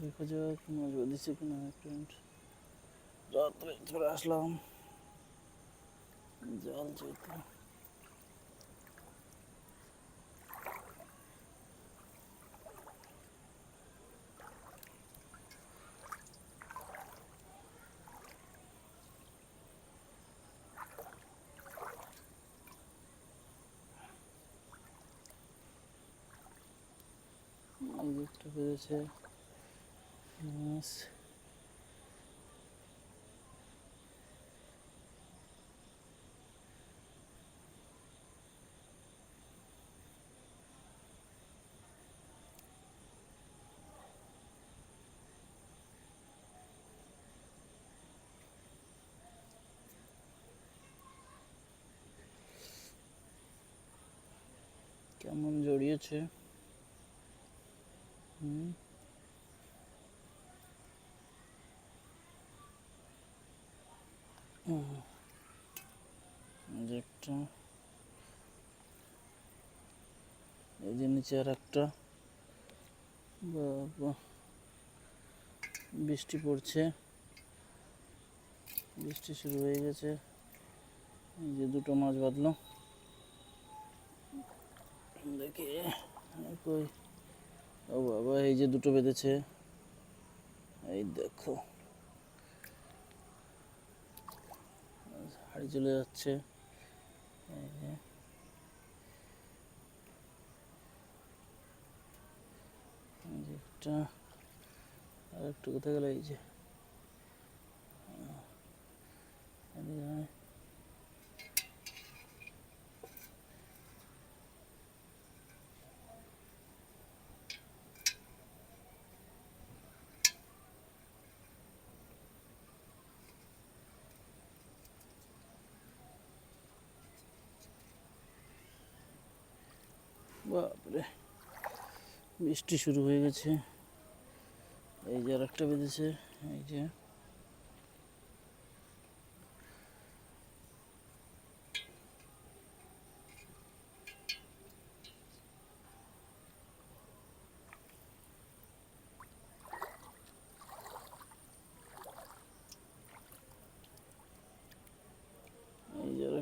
দেখা যাক মাছ বাঁধিছে কিনা ফ্রেন্ড রাত্রে চলে আসলাম। জল যেহেতু এই যে একটা মাছ কেমন জড়িয়েছে? একটা নিচে আর একটা। বৃষ্টি পড়ছে। বৃষ্টি শুরু হয়ে গেছে। এই যে দুটো মাছ বাঁধলো। দেখি। কই? ও বাবা, এই যে দুটো বেঁধেছে। এই দেখো। হাড়ি চলে যাচ্ছে। একটা। আর একটু কোথায় গেল, এই যে। বাপরে। বৃষ্টি শুরু হয়ে গেছে। এই যে আর একটা বেঁধেছে, এই যে।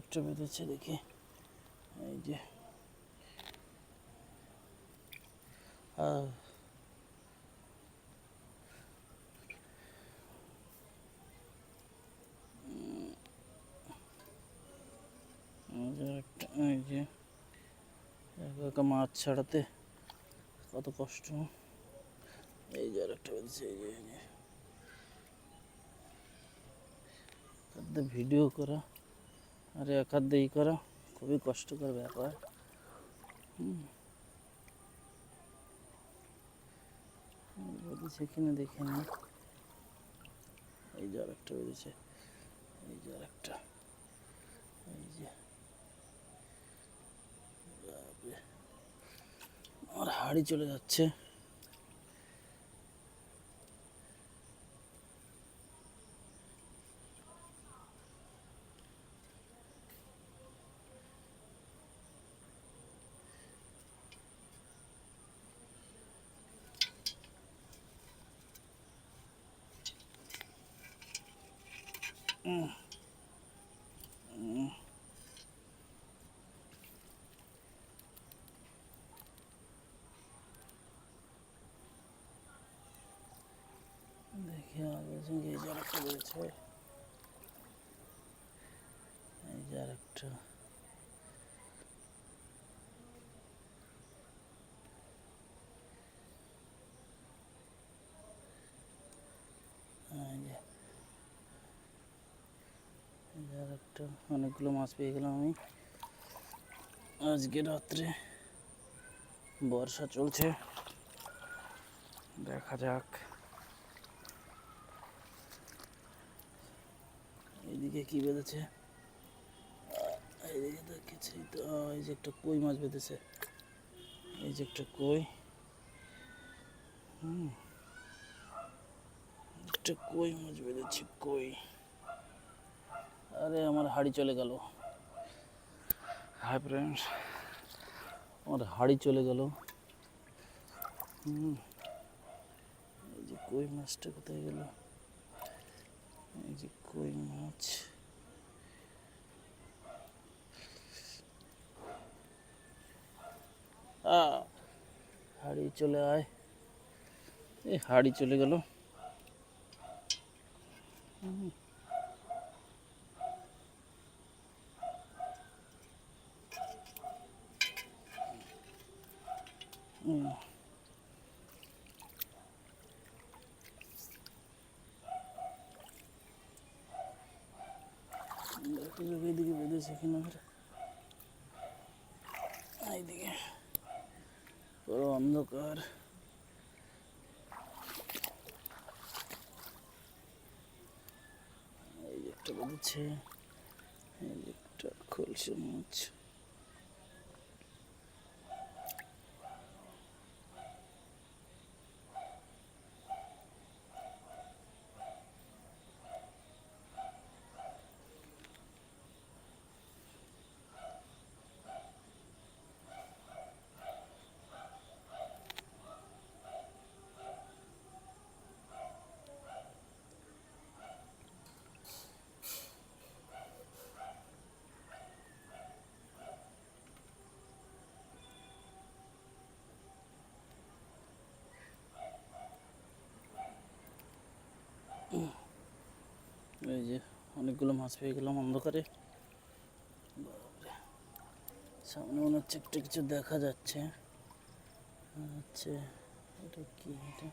একটা বেঁধেছে, দেখি। এই যে। আহ এই যে একটা এই যে একা একা মাছ ছাড়াতে কত কষ্ট এই যে আর একটা বেঁধেছে এই যে এই যে একাধে ভিডিও করা আর একাধে ই করা খুবই কষ্টকর ব্যাপার হুম বেঁধেছে কিনা দেখে নি এই যে আরেকটা বেঁধেছে এই যে আরেকটা। এই যে। আমার হাড়ি চলে যাচ্ছে। এই একটা এই অনেকগুলো মাছ পেয়ে গেলাম আমি। আজকে রাত্রে বর্ষা চলছে। দেখা যাক। এইদিকে কি বেঁধেছে? এইদিকে দেখেছি তো এই যে একটা কই মাছ বেঁধেছে। এই যে একটা কই। হুম। একটা কই মাছ বেঁধেছে, কই। আরে, আমার হাড়ি চলে গেল। হাই ফ্রেন্ডস, আমার হাড়ি চলে গেল। হুম। যে কই মাছটা কোথায় গেল? এই যে কই মাছ? হাড়ি চলে আয়। এই হাড়ি চলে গেল। হুম দেখো দেখো এইদিকে এখানে এইদিকে পুরো অন্ধকার। এই একটা বেঁধেছে এই একটা খোলসে মাছ। এই যে অনেকগুলো মাছ পেয়ে গেলাম অন্ধকারে। সামনে মনে হচ্ছে একটা কিছু দেখা যাচ্ছে। আচ্ছা এটা কি? এটা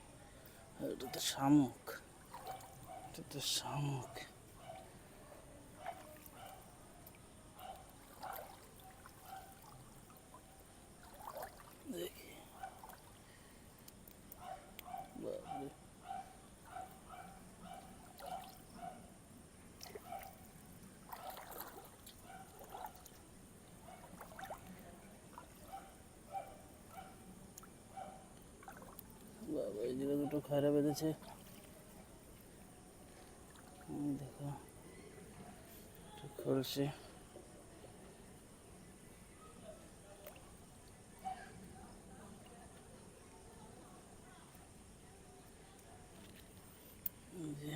এটা তো শামুক। এটা তো শামুক দেখি বাবারে এই খায়রা বেঁধেছে। দেখো একটু খোলসে এই যে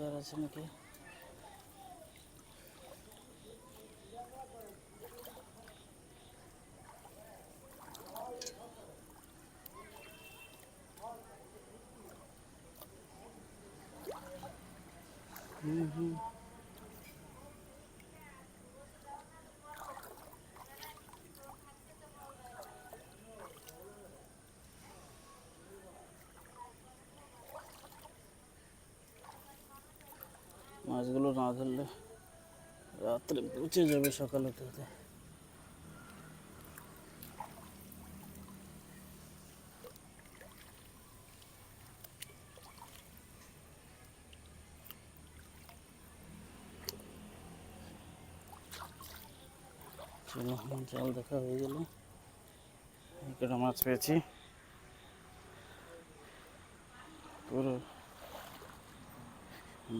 আর আছে নাকি? হুম। মাছগুলো না ধরলে রাত্রে পচে যাবে সকাল হতে হতে দেখা হয়ে গেল। মাছ পেয়েছি। পুরো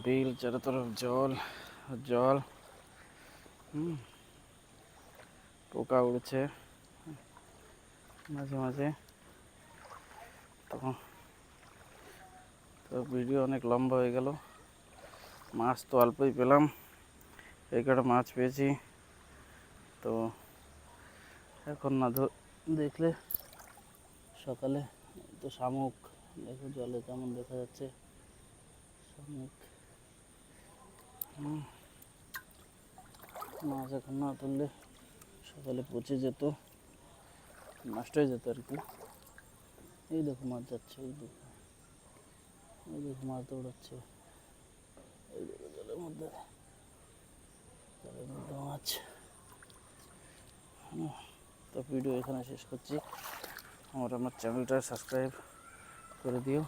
বিল চারো তরফ জল জল। হুম। পোকা উড়ছে। মাঝে মাঝে। তো তো ভিডিও অনেক লম্বা হয়ে গেল। মাছ তো অল্পই পেলাম। এই কটা মাছ পেয়েছি। তো, এখন না ধ- দেখলে সকালে তো শামুক। দেখো জলে কেমন দেখা যাচ্ছে। শামুক। মাছ এখন না তুললে সকালে পচে যেত, নষ্ট হয়ে যেত আর কি। এই দেখো মাছ যাচ্ছে, এই দেখো। এই দেখো মাছ দৌড়াচ্ছে। এই দেখো জলের মধ্যে জলের মধ্যে মাছ। তো ভিডিও এখানে শেষ করছি। আমার আমার চ্যানেলটা সাবস্ক্রাইব করে দিও।